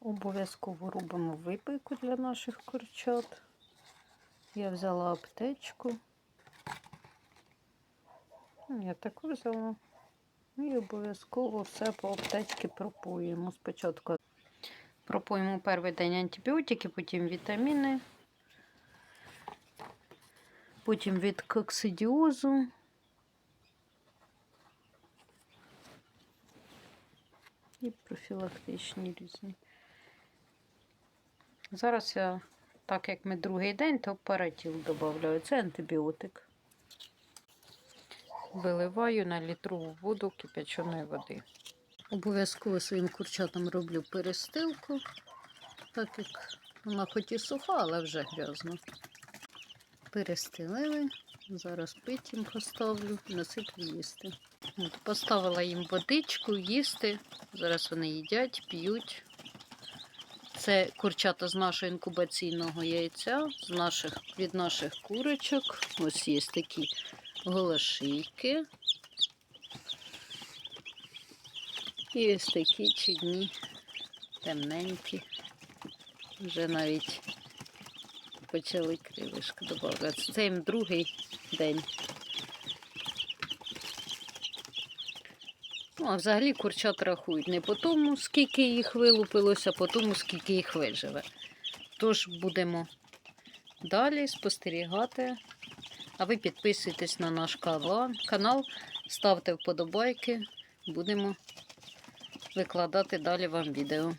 Обов'язково робимо випийку для наших курчат. Я взяла аптечку. Ну, Я таку взяла. І обов'язково все по аптечці пропоїмо. Спочатку пропоїмо перший день антибіотики, потім вітаміни, потім від коксидіозу. І профілактичні різні. Зараз я, так як ми другий день, то паратіл додаю. Це антибіотик. Виливаю на літрову воду кипяченої води. Обов'язково своїм курчатам роблю перестилку, так як вона хоч і суха, але вже грязна. Перестелили. Зараз пить їм поставлю, носити їсти. От, поставила їм водичку, їсти. Зараз вони їдять, п'ють. Це курчата з нашого інкубаційного яйця, з наших, від наших курочок. Ось є такі голошийки. І ось такі чудні, темненькі. Вже навіть почали крилишки додавати. Це їм другий день. Ну, а взагалі курчат рахують не по тому, скільки їх вилупилося, а по тому, скільки їх виживе. Тож будемо далі спостерігати. А ви підписуйтесь на наш канал, ставте вподобайки, будемо викладати далі вам відео.